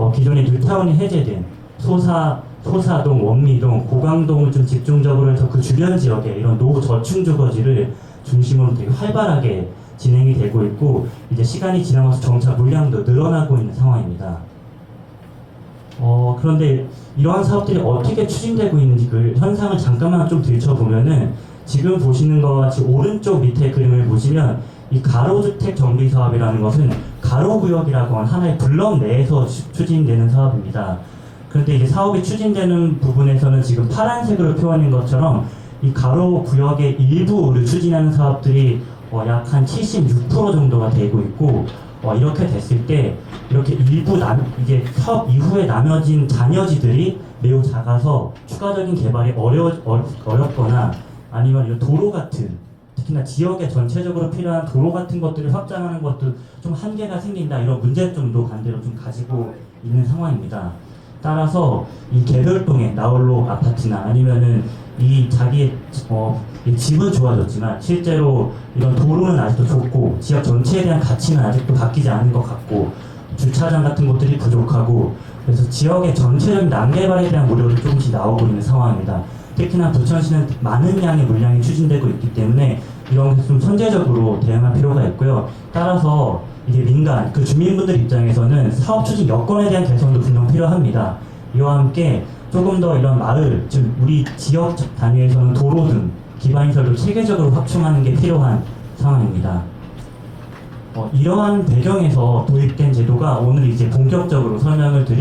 어, 기존의 뉴타운이 해제된 소사, 소사동, 원미동, 고강동을 좀 집중적으로 해서 그 주변 지역에 이런 노후 저층 주거지를 중심으로 되게 활발하게 진행이 되고 있고 이제 시간이 지나면서 점차 물량도 늘어나고 있는 상황입니다. 어, 그런데 이러한 사업들이 어떻게 추진되고 있는지 그 현상을 잠깐만 좀 들춰보면은 지금 보시는 것 같이 오른쪽 밑에 그림을 보시면 이 가로주택 정비 사업이라는 것은 가로구역이라고 하는 하나의 블럭 내에서 추- 추진되는 사업입니다. 그런데 이제 사업이 추진되는 부분에서는 지금 파란색으로 표현한 것처럼 이 가로 구역의 일부를 추진하는 사업들이 어, 약한 76% 정도가 되고 있고 어, 이렇게 됐을 때 이렇게 일부 남, 이게 사업 이후에 나눠진 잔여지들이 매우 작아서 추가적인 개발이 어려, 어, 어렵거나 아니면 도로 같은 특히나 지역에 전체적으로 필요한 도로 같은 것들을 확장하는 것도 좀 한계가 생긴다 이런 문제점도 반대로 좀 가지고 있는 상황입니다. 따라서 이 개별동의 나홀로 아파트나 아니면은 이 자기 어, 이 집은 좋아졌지만 실제로 이런 도로는 아직도 좁고 지역 전체에 대한 가치는 아직도 바뀌지 않은 것 같고 주차장 같은 것들이 부족하고 그래서 지역의 전체적인 난개발에 대한 우려도 조금씩 나오고 있는 상황입니다. 특히나 부천시는 많은 양의 물량이 추진되고 있기 때문에 이런 것좀 선제적으로 대응할 필요가 있고요. 따라서 이게 민간 그 주민분들 입장에서는 사업 추진 여건에 대한 개선도 분명 필요합니다. 이와 함께 조금 더 이런 마을, 즉 우리 지역 단위에서는 도로 등 기반시설도 체계적으로 확충하는 게 필요한 상황입니다. 어, 이러한 배경에서 도입된 제도가 오늘 이제 본격적으로 설명을 드릴